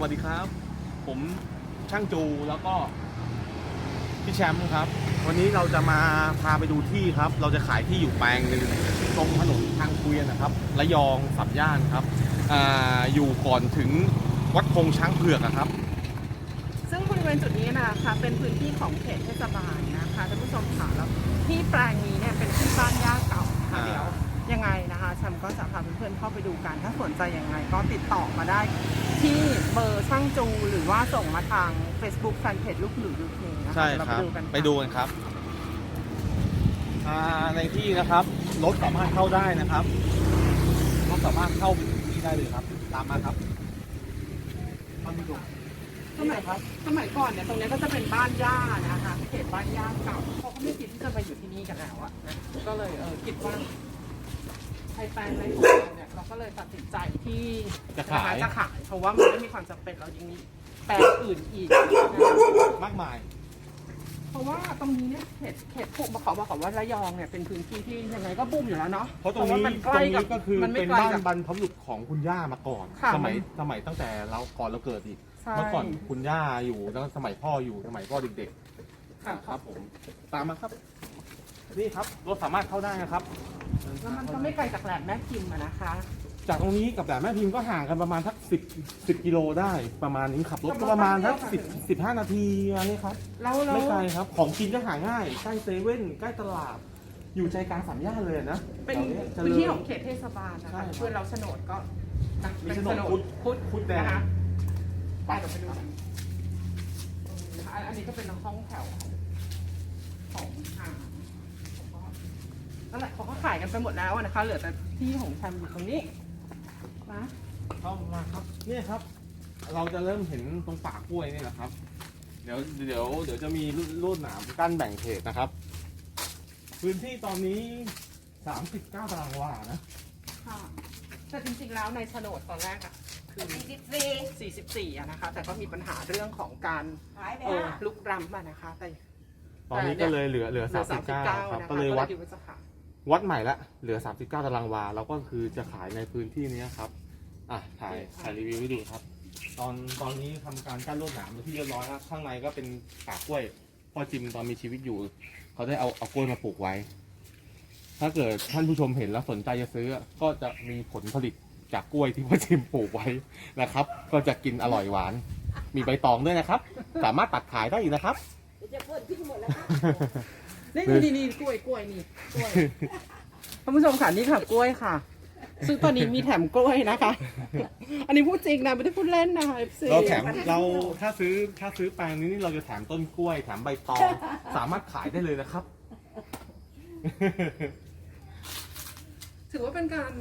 วัสดีครับ ผมช่างจูแล้วก็พี่แชมป์ครับ วันนี้เราจะมาพาไปดูที่ครับ เราจะขายที่อยู่แปลงหนึ่งตรงถนนทางเกวียนนะครับระยองสับย่านครับอาอยู่ก่อนถึงวัดคงช้างเผือกอะครับ ซึ่งบริเวณจุดนี้นะคะเป็นพื้นที่ของเขตเทศบาลนะคะท่านผู้ชมค่ะแล้วที่แปลงนี้เนี่ยเป็นที่บ้านย่าเก่าค่ะอ่า เดี๋ยว ยังไงนะคะแชมป์ก็จะพาเพื่อนๆเข้าไปดูกัน ถ้าสนใจยังไงก็ติดต่อมาได้ ที่เบอร์ช่างจูหรือว่าส่งมาทาง Facebook Fanpage ลูกหรือยูเคนะคะใช่เดี๋ยวคเารับ ไปดูกันค่ะ ไปดูกันครับอ่าในที่นะครับรถสามารถเข้าได้นะครับรถสามารถเข้าที่ได้เลยครับ ตามมาครับเข้าไปดูสมัยครับสมัยก่อนเนี่ยตรงเนี้ยก็จะเป็นบ้านย่านะคะเขตบ้านย่าเก่าเขาก็ไม่คิดที่จะไปอยู่ที่นี่กันแล้วอะนะก็เลยเออคิดว่า ไทยแปลงในของเราเนี่ยเราก็เลยตัดสินใจที่จะขาย นคจะขายเพราะว่ามันไม่มีความจำเป็นเรายังมีแปลงอื่นอีกนะคะมากมาย เพราะว่าตรงนี้เนี่ยเขตเขตภูมิขอบอกก่อนว่าระยองเนี่ยเป็นพื้นที่ที่ยังไงก็บุ้มอยู่แล้วเนาะเพราะตรงนี้ว่ามันตใกรล้งกับนี้ก็คือมันไม่เป็นไกลบ้านกับ บรรพบุรุษของคุณย่ามาก่อน ค่ะสมัยมัน สมัยตั้งแต่เราก่อนเราเกิดอีก ใช่ เมื่อก่อนคุณย่าอยู่แล้วสมัยพ่ออยู่สมัยพ่อเด็กค่ะๆครับผม ตามมาครับ นี่ครับรถสามารถเข้าได้นะครับ แล้วมันก็ไม่ไกลจากแหลมแม่พิมพ์อะนะคะจากตรงนี้กับแหลมแม่พิมพ์ก็ห่างกันประมาณทักสิบสิบกิโลได้ประมาณนี้ขับรถก็ประมาณทักสิบสิบห้านาทีอะไรนี้ครับ แล้วแล้วไม่ไกลครับ ของกินก็หาง่ายใกล้เซเว่นใกล้ตลาด อยู่ใจกลางสามย่านเลยนะเป็นแถวนี้เจริญพื้นที่ของเขตเทศบาลนะใช่คะครับเพื่อนเราโฉนดก็นะมีเป็นโฉโฉนนดดพุทธพุทธพุทธแดงนะคะไปเดี๋ยวไปดูกันนะคะอันอันนี้ก็เป็นห้องแถวของอ่าของพ่อ นั่นแหละเขาก็ขายกันไปหมดแล้วอะนะคะ เหลือแต่ที่ของแชมป์อยู่ตรงนี้นะเข้ามาครับเนี่ยครับ เราจะเริ่มเห็นตรงป่ากล้วยนี่แหละครับ เดี๋ยวเดี๋ยวเดี๋ยวจะมีรูดหนามกั้นแบ่งเขตนะครับ พื้นที่ตอนนี้ 39ตารางวานะค่ะแต่จริงๆแล้วในโฉนดตอนแรกอะคือ สี่สิบสี่44อะนะคะ แต่ก็มีปัญหาเรื่องของการหายไปเออห้า ลุกรำอะนะคะแต่ ตอนนี้ก็เลยเหลือเหลือเหลือ39 ครับนะคะก็เลยวัด คิดว่าจะขาย วัดใหม่ละเหลือ 39 ตารางวาแล้วก็คือจะขายในพื้นที่นี้ครับ อะถ่ายถ่ายรีวิวให้ดูครับ ตอนตอนนี้ทำการกั้นลวดหนามเป็นที่เรียบร้อยแล้วข้างในก็เป็นป่ากล้วยพ่อจิมตอนมีชีวิตอยู่ เขาได้เอาเอากล้วยมาปลูกไว้ ถ้าเกิดท่านผู้ชมเห็นแล้วสนใจจะซื้อ ก็จะมีผลผลิตจากกล้วยที่พ่อจิมปลูกไว้นะครับ ก็จะกินอร่อยหวาน มีใบตองด้วยนะครับ สามารถตัดขายได้อีกนะครับ เดี๋ยวจะเพิ่มทิ้งหมดแล้วนะ นี่นี่นี่กล้วยกล้วยนี่กล้วยท่านผู้ชมค่ะนี่ค่ะกล้วยค่ะ ซึ่งตอนนี้มีแถมกล้วยนะคะ อันนี้พูดจริงนะไม่ได้พูดเล่นนะคะ FC เราแถมเราถ้าซื้อถ้าซื้อแปลงนี้นี่เราจะแถมต้นกล้วย แถมใบตองสามารถขายได้เลยนะครับ ถือว่าเป็นการ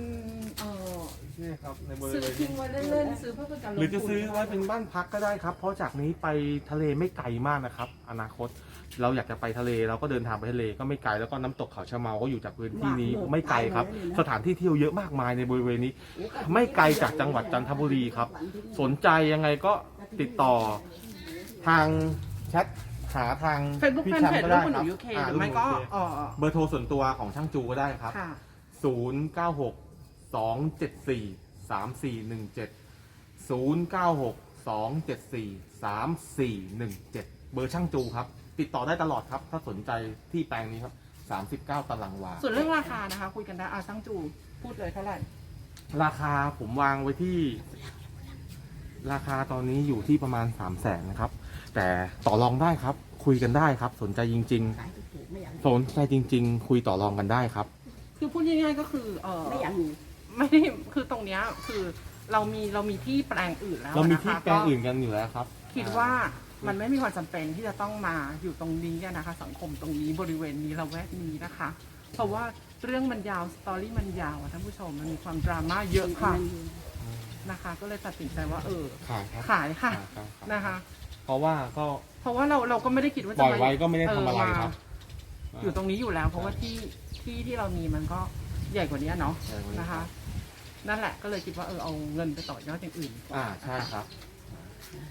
เอ่อนี่ครับในบริซื้อเวณทิ้งนี้ไว้เล่นๆซื้อเพื่อเป็นการลงหรือจะทุนซื้อไว้เป็นบ้านพักก็ได้ครับ เพราะจากนี้ไปทะเลไม่ไกลมากนะครับ อนาคต เราอยากจะไปทะเลเราก็เดินทางไปทะเลก็ไม่ไกลแล้วก็น้ำตกเขาชะเมาก็อยู่จากพื้นที่นี้ไม่ไกลครับ สถานที่เที่ยวเยอะมากมายในบริเวณนี้ ไม่ไกลจากจังหวัดจันทบุรีครับ สนใจยังไงก็ติดต่อ ทางแชทหาทางเฟซบุ๊กพี่แฟนแชมเพป์จก็ลูได้กคุณหคนูรับยูเคอ่าหรือไม่ก็ลูกหนูเอ่อ เบอร์โทรส่วนตัวของช่างจูก็ได้ครับ ค่ะ 0 9 6 2 7 4 3 4 1 7 0 9 6 2 7 4 3 4 1 7 เบอร์ช่างจูครับ ติดต่อได้ตลอดครับ ถ้าสนใจที่แปลงนี้ครับ 39 ตารางวา ส่วนเรื่องราคานะคะ คุยกันได้อาช่างจูพูดเลยเท่าไหร่ ราคาผมวางไว้ที่ ราคาตอนนี้อยู่ที่ประมาณ 3 0 0แสนนะครับ แต่ต่อรองได้ครับ คุยกันได้ครับ สนใจจริง ขายถูกๆไม่อยากๆสนใจจริง ๆ คุยต่อรองกันได้ครับ คือพูดง่ายๆก็คือเออไม่อยากมีไม่ได้คือตรงเนี้ยคือเรามีเรามีที่แปลงอื่นแล้วเรามีนะคะที่แปลงอื่นกันอยู่แล้วครับก็คิดว่า มันไม่มีความจำเป็นที่จะต้องมาอยู่ตรงนี้อะนะคะ สังคมตรงนี้บริเวณนี้เราแวกนี้นะคะ เพราะว่าเรื่องมันยาวสตอรี่มันยาวอะท่านผู้ชมมันมีความดราม่าเยอะค่ะนะคะ ก็เลยตัดสินใจว่าเออขายครับขายค่ะขายครับนะคะ เพราะว่าก็เพราะว่าเราเราก็ไม่ได้คิดว่าปจะล่อยไว้ก็ไม่ได้ทำอะไรเมาครับ อยู่ตรงนี้อยู่แล้ว เพราะว่าที่ที่ที่เรามีมันก็ใหญ่กว่านี้เนาะใช่วันนี้นะคะ นั่นแหละก็เลยคิดว่าเออเอาเงินไปต่อยอดอย่างอื่นดีกว่าอ่าใช่ครับ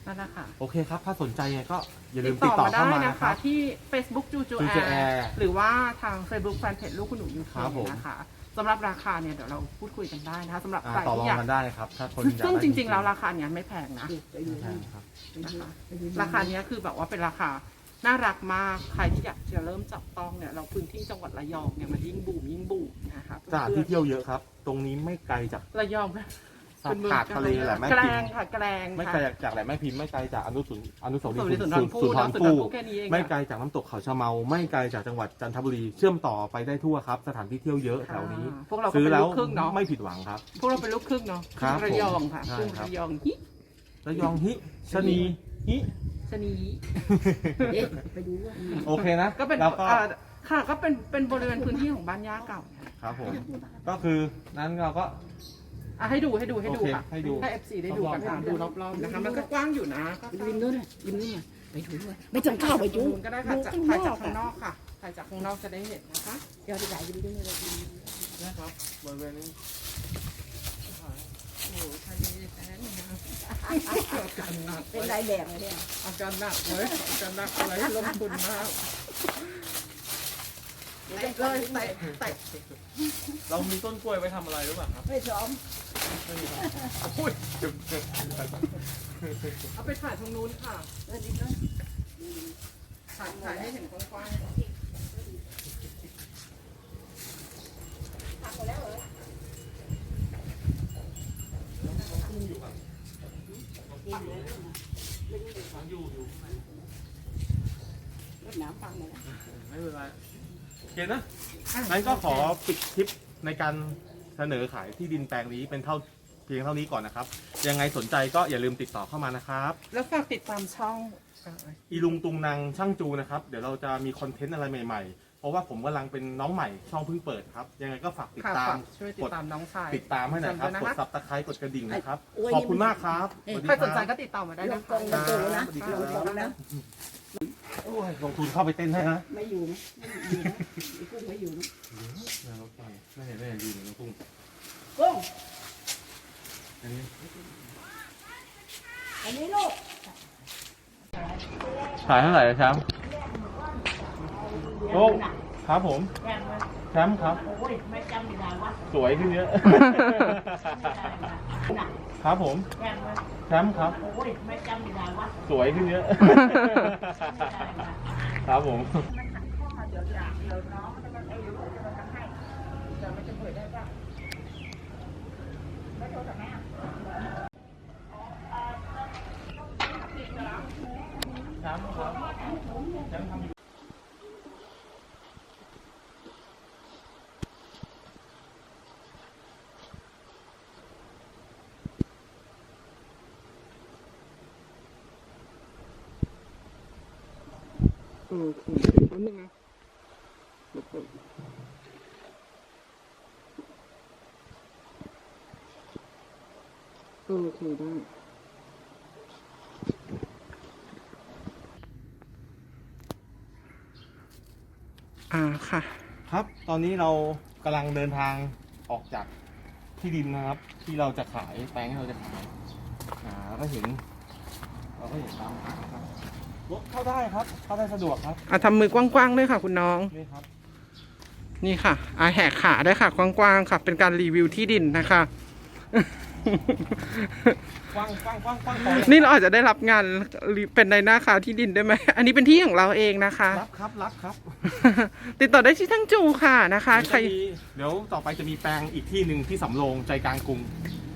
นั่นแหละค่ะโอเคครับ ถ้าสนใจยังไงก็อย่าลืติมดติดต่อต่อมาได้เข้ามานะนะคคะรับ ที่ Facebook จูจูจูแอจูแอร์ร์หรือว่าทาง Facebook Fanpage ลูกคุณหนูยูเคครับผม นะคะสำหรับราคาเนี่ยเดี๋ยวเราพูดคุยกันได้นะคะสำหรับอ่าใครต่อรอที่งอยากกันได้ครับ ถ้าคนซึ่งอยากซึ่งได้จริงๆแล้วราคาเนี่ยไม่แพงนะไปดูใช่ครับไปดูนะคะไปดูราคาเนี้ยคือแบบว่าเป็นราคา น่ารักมาก ใครที่อยากจะเริ่มจับต้องเนี่ย เราพื้นที่จังหวัดระยองเนี่ยมันยิ่งบูมยิ่งบูมนะคะสถานที่เที่ยวเยอะครับ ตรงนี้ไม่ไกลจากระยอง สาดทะเลแหละแม่แกลพิมงพ์ค่ะแกลงไม่ไกลจากจากแหลมแม่พิมพ์ไม่ไกลจากอนุสุนอนุสาวรีสุย์ริสุนทรภู่สุนทนะรสุนทรภู่ภู่แค่นี้เองไม่ค่ะไกลจากน้ำตกเขาชะเมา ไม่ไกลจากจังหวัดจันทบุรีเชื่อมต่อไปได้ทั่วครับ สถานที่เที่ยวเยอะแถวนี้อ่าพวกเราก็ซื้อเป็นแล้ลูวกครึ่งเนาะ ไม่ผิดหวังครับ พวกเราเป็นลูกครึ่งเนาะครับระยองค่ะผมครึ่งใช่ครับระยองฮิระยองฮิชะนีฮิชะนี เอ๊ะไปดูว่าโอเคนะก็เป็นแล้วก็ อ่าค่ะก็เป็นเป็นบริเวณพื้นที่ของบ้านย่าเก่าเนี่ยครับผม ก็คือนั้นเราก็ อะให้ดูให้ดูให้ดูโอเคค่ะให้ดูให้เอฟซีได้ดูกันค่ะดูรอบๆนะคะมันก็กว้างอยู่นะก็ไปดูริมนู้นน่ะริมนู้นน่ะไปดูว่าไม่ต้องเข้าไปดูดูก็ได้ค่ะจากดูถ่ายข้จากงข้างนอกค่ะถ่ายจากข้างนอกจะได้เห็นนะคะเดี๋ยวไปถ่ายดูด้วยเลยนะครับบริเวณนี้โอ้โหทะเลแสนงามอาการหนักเป็นลายแบบเลยเนี่ยอาการหนักเลยอาการหนักอะไรลงทุนมาก เตะเลยเตะเตะเรามีต้นกล้วยไว้ทำอะไรหรือเปล่าครับไม่ซ้อมอุ้ยเจ็บเจ็บเอาไปถ่ายตรงนู้นค่ะเออริมนู้นถ่ายถ่ายให้เห็นกว้างทำไปแล้วเหรออยู่อยู่รถน้ำฟังเลยนะไม่เป็นไรโอ เคนะงั้นก็ขอปิดคลิปในการเสนอขายที่ดินแปลงนี้เป็นเท่าเพียงเท่านี้ก่อนนะครับ ยังไงสนใจก็อย่าลืมติดต่อเข้ามานะครับๆแล้วฝากติดตามช่องเอ่ออีลุงตุงนางช่างจูนะครับ เดี๋ยวเราจะมีคอนเทนต์อะไรใหม่ ๆ เพราะว่าผมกำลังเป็นน้องใหม่ช่องเพิ่งเปิดครับ ยังไงก็ฝากติดค่ะตาม ฝากช่วยติดตามน้องชาย ติดตามให้หน่อยครับจำกไว้ดนะคะซับตะไคร้กดกระดิ่งนะครับโอ้ยขอบคุณมากครับเอ้ยสวัสดีใครสนใจคก็รับติดต่อมาได้ลนะงคะกงลงโตนะสวัสดีลครับงกงนะ โอ้ยลงทุนเข้าไปเต้นให้นะไม่อยู่นะไม่อยู่นะไอ้กุ้งไม่อยู่นะไม่เห็นไม่เห็นดีเหมือนน้องกุ้งกุ้งอันนี้อันนี้ลูกขายเท่าไหร่แชมป์โอ้ครับผมแชมป์ครับ โอ้ยไม่จำไม่ได้วะสวยขึ้นเยอะ ครับผมแม่มาแชมป์ครับ โอ้ยไม่จำไม่ได้วะสวยขึ้นเยอะ ครับผมแชมป์ครับแชมป์ทำอยู่ โอเคแป๊บนึงนะเดี๋ยวเปิดโอเคได้อ่าค่ะ ครับ ตอนนี้เรากำลังเดินทางออกจากที่ดินนะครับ ที่เราจะขายแปลงที่เราจะขายอ่าเราก็เห็น เราก็เห็นตามทางครับ รถเข้าได้ครับ เข้าได้สะดวกครับอะทำมือกว้างๆด้วยค่ะ คุณน้อง นี่ครับ นี่ค่ะอาแหกขาได้วยค่ะ กว้างๆค่ะ เป็นการรีวิวที่ดินนะคะ กว้างกว้างกว้างกว้างพอนี่เราอาจจะได้รับงานเป็นในหน้าคาที่ดินได้ไหม อันนี้เป็นที่ของเราเองนะคะ รับครับรับครับติดต่อได้ที่ทั้งจูค่ะนะคะ ใคร เดี๋ยวจะมีเดี๋ยวต่อไปจะมีแปลงอีกที่หนึ่งที่สำโรงใจกลางกรุง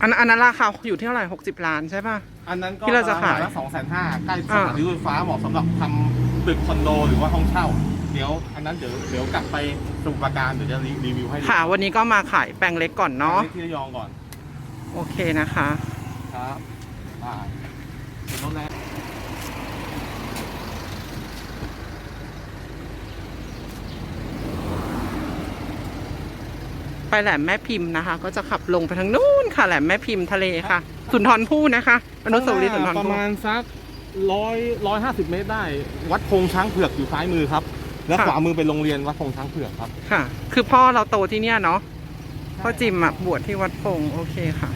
อันอันนั้นราคาอยู่ที่เท่าไหร่หกสิบล้านใช่ป่ะ อันนั้นก็ที่เราจะขายละสองแสนห้าใกล้สอ่าถานีรถไฟฟ้าเหมาะสำหรับทำตึกคอนโดหรือว่าห้องเช่า เดี๋ยวอันนั้นเดี๋ยวเดี๋ยวกลับไปสมุทรปราการเดี๋ยวจะรีรีวิวให้ดูค่ะ วันนี้ก็มาขายแปลงเล็กก่อนเนาะ ที่ระยองก่อนโอเคนะคะ ครับอ่าเห็นรถแล้ว ไปแหลมแม่พิมพ์นะคะ ก็จะขับลงไปทางนู้นค่ะ แหลมแม่พิมพ์ทะเลค่ะ สุนทรภู่นะคะอนุสาวรีย์สุนทรประภู่มาณสักร้อยร้อยห้าสิบเมตรได้ วัดพงช้างเผือกอยู่ซ้ายมือครับ แล้วขวามือเป็นโรงเรียนวัดพงช้างเผือกครับ ค่ะ คือพ่อเราโตที่เนี่ยเนาะพ่อจิมอะบวชที่วัดพงโอเคค่ะ